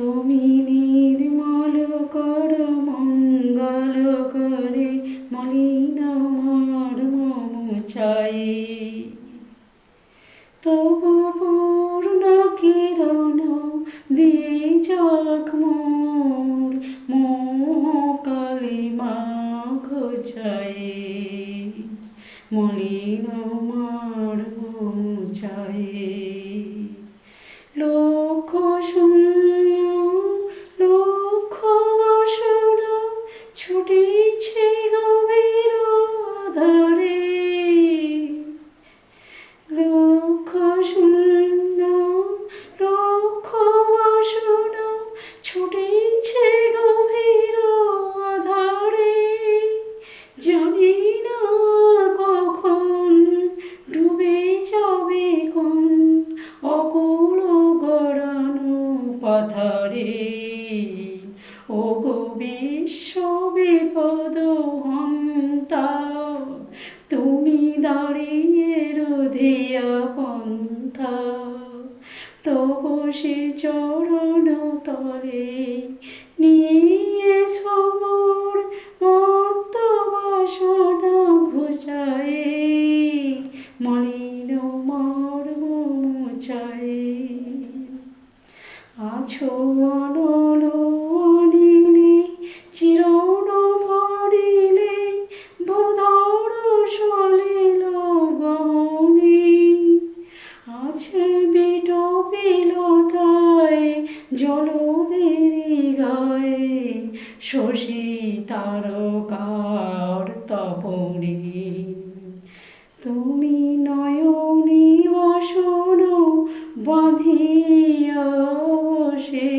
তুমি নির্মল কর, মঙ্গল করে, মলিন মর্ম মুছাই তবু পূর্ণ কিরণ দিয়ে যাক মোর মোহ কালিমা ঘোচায়ে মলিন মর্ম মুছায়ে লক্ষ পাথারে। ও গো বিশ্ব বিপদ হন্তা তুমি দাঁড়িয়ে রোধিয়া পন্থা তবু সে চরণ তলে আছো অনল চিরণ পড়িলে বোধর সলিল গহনে আছে বিট বিলতায়, জলদেরি গায়ে, শশী তারকার তপনে। বসে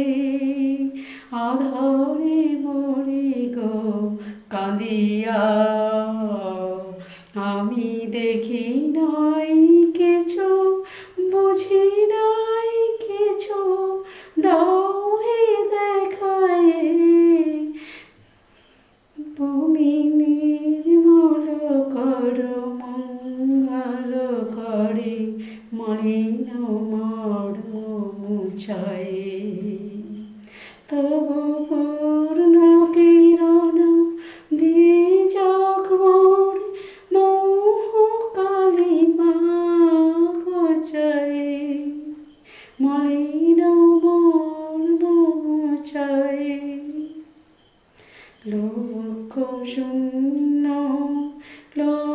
আধারে মরে গো কাঁদিয়া মুছায়ে তবু পূর্ণ কিরণ দিয়ে যাক মোর মোহ কালিমা ঘোচায়ে মলিন মর মুছায়ে লক্ষ শূন্য লক্ষ